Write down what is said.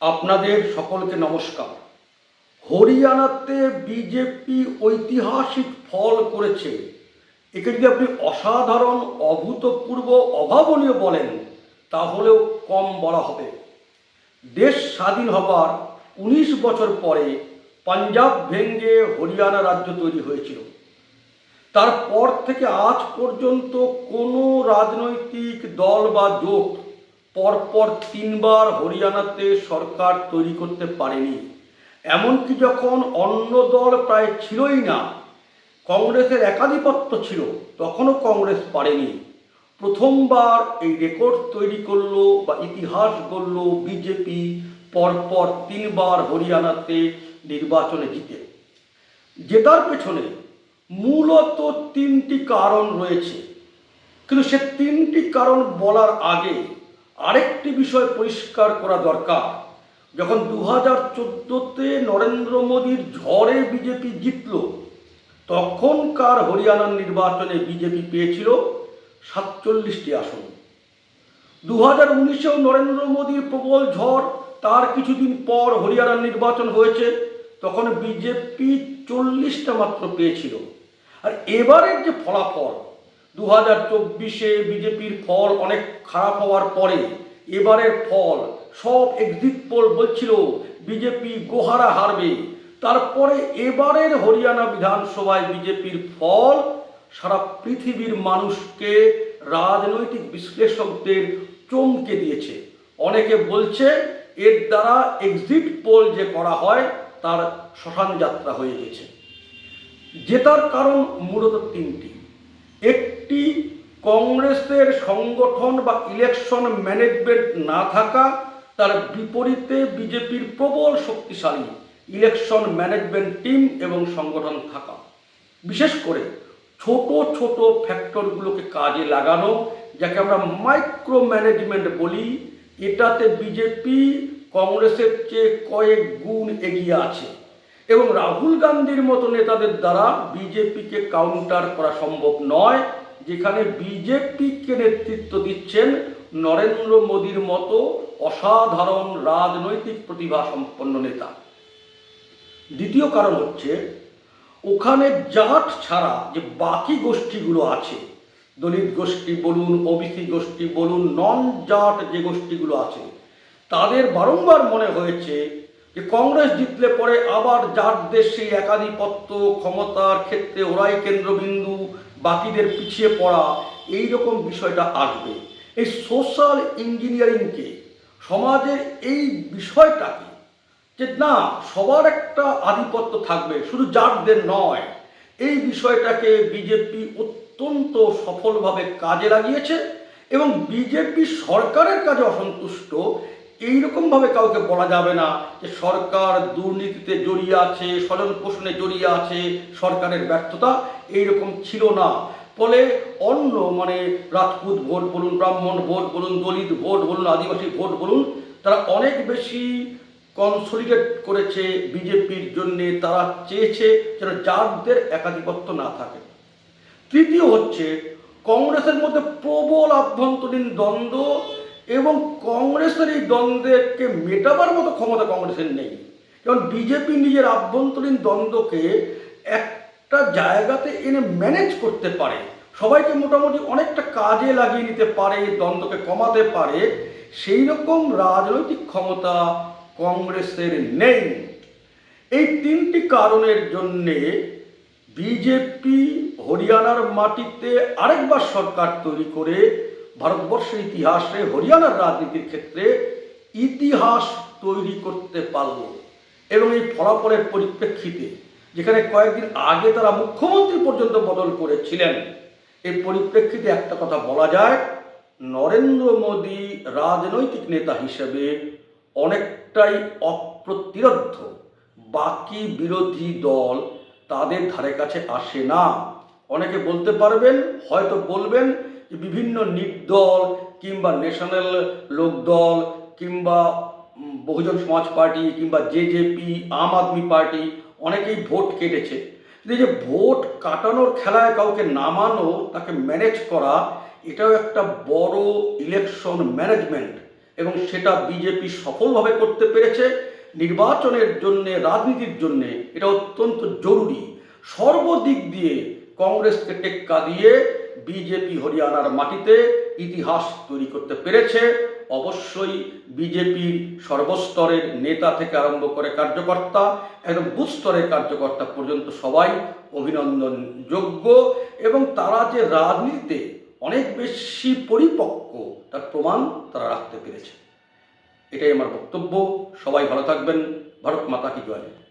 আপনাদের সকলকে নমস্কার। হরিয়ানাতে বিজেপি ঐতিহাসিক ফল করেছে। একে যদি আপনি অসাধারণ, অভূতপূর্ব, অভাবনীয় বলেন, তাহলেও কম বলা হবে। দেশ স্বাধীন হবার উনিশ বছর পরে পাঞ্জাব ভেঙ্গে হরিয়ানা রাজ্য তৈরি হয়েছিল। তারপর থেকে আজ পর্যন্ত কোনো রাজনৈতিক দল বা জোট পরপর তিনবার হরিয়ানাতে সরকার তৈরি করতে পারেনি। এমনকি যখন অন্য দল প্রায় ছিলই না, কংগ্রেসের একাধিপত্য ছিল, তখনও কংগ্রেস পারেনি। প্রথমবার এই রেকর্ড তৈরি করল বা ইতিহাস গড়ল বিজেপি পরপর তিনবার হরিয়ানাতে নির্বাচনে জিতে। জেতার পেছনে মূলত তিনটি কারণ রয়েছে। কিন্তু সে তিনটি কারণ বলার আগে আরেকটি বিষয় পরিষ্কার করা দরকার। যখন দু হাজার চোদ্দোতে নরেন্দ্র মোদীর ঝড়ে বিজেপি জিতল, তখনকার হরিয়ানার নির্বাচনে বিজেপি পেয়েছিল সাতচল্লিশটি আসন। দু হাজার উনিশেও নরেন্দ্র মোদীর প্রবল ঝড়, তার কিছুদিন পর হরিয়ানার নির্বাচন হয়েছে, তখন বিজেপি চল্লিশটা মাত্র পেয়েছিল। আর এবারের যে ফলাফল দু হাজার চব্বিশে বিজেপির ফল অনেক খারাপ হওয়ার পরে এবারের ফল সব এক্সিট পোল বলছিল বিজেপি গোহারা হারবে। তারপরে এবারের হরিয়ানা বিধানসভায় বিজেপির ফল সারা পৃথিবীর মানুষকে রাজনৈতিক বিশ্লেষকদের চমকে দিয়েছে। অনেকে বলছে এর দ্বারা এক্সিট পোল যে করা হয় তার শ্মশান যাত্রা হয়ে গেছে। জেতার কারণ মূলত তিনটি। একটি কংগ্রেসের সংগঠন বা ইলেকশন ম্যানেজমেন্ট না থাকা, তার বিপরীতে বিজেপির প্রবল শক্তিশালী ইলেকশন ম্যানেজমেন্ট টিম এবং সংগঠন থাকা। বিশেষ করে ছোট ছোট ফ্যাক্টরগুলোকে কাজে লাগানো, যাকে আমরা মাইক্রো ম্যানেজমেন্ট বলি, এটাতে বিজেপি কংগ্রেসের চেয়ে কয়েক গুণ এগিয়ে আছে। এবং রাহুল গান্ধীর মতো নেতাদের দ্বারা বিজেপিকে কাউন্টার করা সম্ভব নয়, যেখানে বিজেপিকে নেতৃত্ব দিচ্ছেন নরেন্দ্র মোদীর মতো অসাধারণ রাজনৈতিক প্রতিভা সম্পন্ন নেতা। দ্বিতীয় কারণ হচ্ছে, ওখানে জাট ছাড়া যে বাকি গোষ্ঠীগুলো আছে, দলিত গোষ্ঠী বলুন, ওবিসি গোষ্ঠী বলুন নন জাট যে গোষ্ঠীগুলো আছে, তাদের বারংবার মনে হয়েছে যে কংগ্রেস জিতলে পরে আবার জাটদের সেই একাধিপত্য, ক্ষমতার ক্ষেত্রে ওরাই কেন্দ্রবিন্দু, বাকিদের পিছিয়ে পড়া এই রকম বিষয়টা আসবে। এই সোশ্যাল ইঞ্জিনিয়ারিংকে, সমাজের এই বিষয়টাকে, যে না, সবার একটা আধিপত্য থাকবে, শুধু যারদের নয়, এই বিষয়টাকে বিজেপি অত্যন্ত সফলভাবে কাজে লাগিয়েছে এবং বিজেপি সরকারের কাজে অসন্তুষ্ট এইরকমভাবে কাউকে বলা যাবে না যে সরকার দুর্নীতিতে জড়িয়ে আছে, স্বজন পোষণে জড়িয়ে আছে, সরকারের ব্যর্থতা এইরকম ছিল না। ফলে অন্য মানে রাজপুত ভোট বলুন, ব্রাহ্মণ ভোট বলুন, দলিত ভোট বলুন, আদিবাসী ভোট বলুন, তারা অনেক বেশি কনসলিডেট করেছে বিজেপির জন্যে, তারা চেয়েছে যেন জাতদের একাধিপত্য না থাকে। তৃতীয় হচ্ছে, কংগ্রেসের মধ্যে প্রবল আভ্যন্তরীণ দ্বন্দ্ব এবং কংগ্রেসের এই দ্বন্দ্বকে মেটাবার মতো ক্ষমতা কংগ্রেসের নেই। যেমন বিজেপি নিজের আভ্যন্তরীণ দ্বন্দ্বকে একটা জায়গাতে এনে ম্যানেজ করতে পারে। সবাইকে মোটামুটি অনেকটা কাজে লাগিয়ে নিতে পারে দ্বন্দ্বকে কমাতে পারে। সেই রকম রাজনৈতিক ক্ষমতা কংগ্রেসের নেই। এই তিনটি কারণের জন্যে বিজেপি হরিয়ানার মাটিতে আরেকবার সরকার তৈরি করে ভারতবর্ষের ইতিহাসে হরিয়ানার রাজনীতির ক্ষেত্রে ইতিহাস তৈরি করতে পারল এবং এই ফলাফলের পরিপ্রেক্ষিতে যেখানে কয়েকদিন আগে তারা মুখ্যমন্ত্রী পর্যন্ত বদল করেছিলেন এই পরিপ্রেক্ষিতে একটা কথা বলা যায়, নরেন্দ্র মোদী রাজনৈতিক নেতা হিসেবে অনেকটাই অপ্রতিরোধ্য। বাকি বিরোধী দল তাদের ধারে কাছে আসে না। অনেকে বলতে পারবেন, হয়তো বলবেন বিভিন্ন নির্দল কিংবা ন্যাশনাল লোকদল কিংবা বহুজন সমাজ পার্টি কিংবা জেজেপি আম আদমি পার্টি অনেকেই ভোট কেটেছে। যে ভোট কাটানোর খেলায় কাউকে নামানো তাকে ম্যানেজ করা, এটাও একটা বড় ইলেকশন ম্যানেজমেন্ট এবং সেটা বিজেপি সফলভাবে করতে পেরেছে। নির্বাচনের জন্যে, রাজনীতির জন্যে এটা অত্যন্ত জরুরি। সর্বদিক দিয়ে কংগ্রেসকে টেক্কা দিয়ে বিজেপি হরিয়ানার মাটিতে ইতিহাস তৈরি করতে পেরেছে। অবশ্যই বিজেপির সর্বস্তরের নেতা থেকে আরম্ভ করে কার্যকর্তা একদম বুথ স্তরের কার্যকর্তা পর্যন্ত সবাই অভিনন্দন যোগ্য এবং তারা যে রাজনীতিতে অনেক বেশি পরিপক্ক, তার প্রমাণ তারা রাখতে পেরেছে। এটাই আমার বক্তব্য। সবাই ভালো থাকবেন। ভারত মাতা কি জয়।